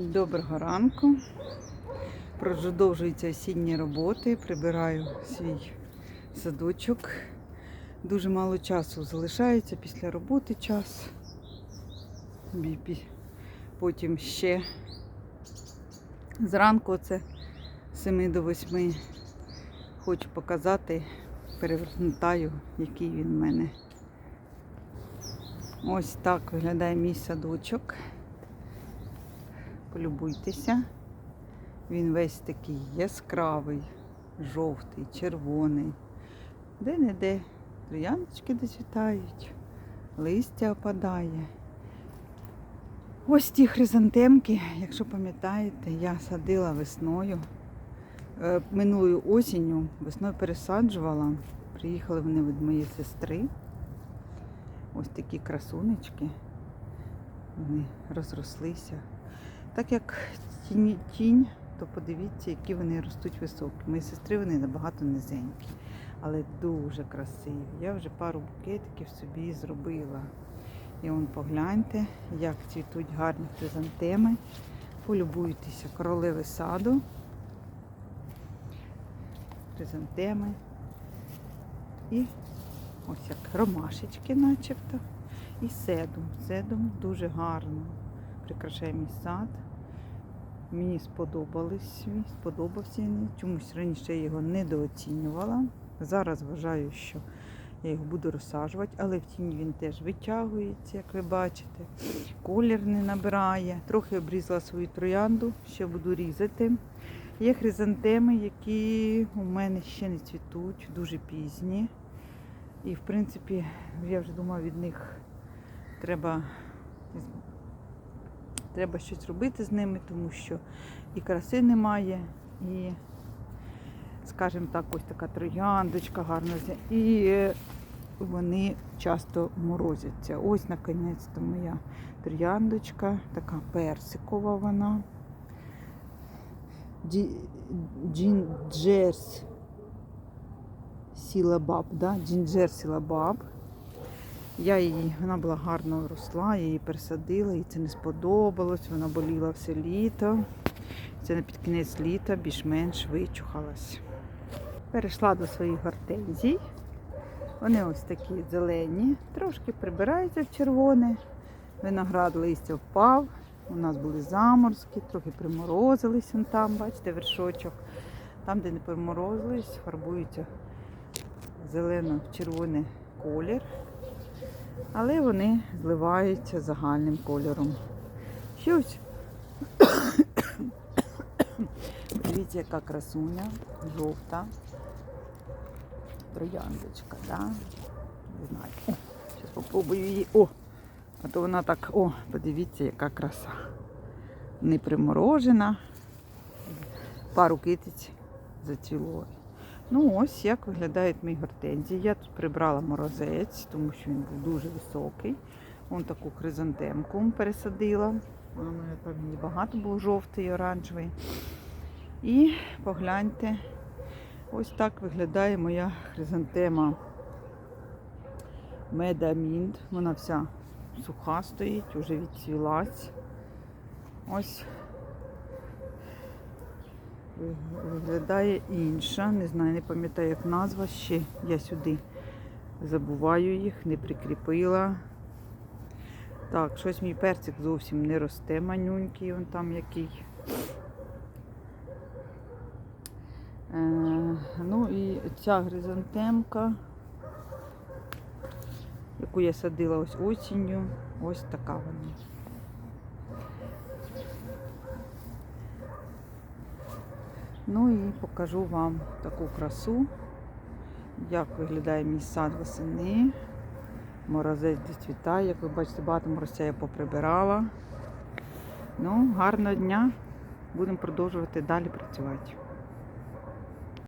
Доброго ранку. Продовжуються осінні роботи. Прибираю свій садочок. Дуже мало часу залишається після роботи час. Потім ще зранку це з 7 до 8 хочу показати, перевертаю, який він в мене. Ось так виглядає мій садочок. Полюбуйтеся. Він весь такий яскравий, жовтий, червоний. Де-не-де трояночки дозвітають, листя опадає. Ось ті хризантемки, якщо пам'ятаєте, я садила весною. Е, Минулою осінню весною пересаджувала. Приїхали вони від моєї сестри. Ось такі красунечки. Вони розрослися. Так як тінь, тінь, то подивіться, які вони ростуть високі. Мої сестри вони набагато низенькі, але дуже красиві. Я вже пару букетиків собі зробила. І вон погляньте, як цвітуть гарні хризантеми. Полюбуйтеся королеви саду. Хризантеми. І ось як ромашечки начебто. І седум. Седум дуже гарно прикрашає мій сад. Мені сподобались, сподобався він. Чомусь раніше я його недооцінювала. Зараз вважаю, що я його буду розсаджувати, але в тіні він теж витягується, як ви бачите. Колір не набирає. Трохи обрізала свою троянду, ще буду різати. Є хризантеми, які у мене ще не цвітуть, дуже пізні. І, в принципі, я вже думаю, від них треба Треба щось робити з ними, тому що і краси немає, і, скажімо так, ось така трояндочка гарна. І е, вони часто морозяться. Ось, наконець-то, моя трояндочка, така персикова вона. Джинджерс сілабаб, да? Джинджер сілабаб. Я її, вона була гарно росла, я її пересадила, їй це не сподобалось, вона боліла все літо. Це на під кінець літа більш-менш вичухалась. Перейшла до своїх гортензій. Вони ось такі зелені, трошки прибираються в червоне. Виноград листя впав. У нас були заморозки, трохи приморозились вон там, бачите, вершочок. Там, де не приморозились, фарбується зелено-червоний колір але вони зливаються загальним кольором. Щось. Дивіться, яка красуня, жовта. Трояндочка, да? Не знаю. Зараз попробую її. О! А то вона так, о, подивіться, яка краса. Не приморожена. Пару китиць зацвіло. Ну ось як виглядають мої гортензії. Я тут прибрала морозець, тому що він був дуже високий. Вон таку хризантемку пересадила. Вона там її багато було жовтий, оранжевий. І погляньте, ось так виглядає моя хризантема Медамінт. Вона вся суха стоїть, вже відцвілась. Ось виглядає інша. Не знаю, не пам'ятаю, як назва ще. Я сюди забуваю їх, не прикріпила. Так, щось мій перцик зовсім не росте, манюнький, він там який. Е, ну і ця гризантемка, яку я садила ось осінню, ось така вона. Ну і покажу вам таку красу, як виглядає мій сад восени. Морозець доцвітає, як ви бачите, багато морозця я поприбирала. Ну, гарного дня. Будемо продовжувати далі працювати.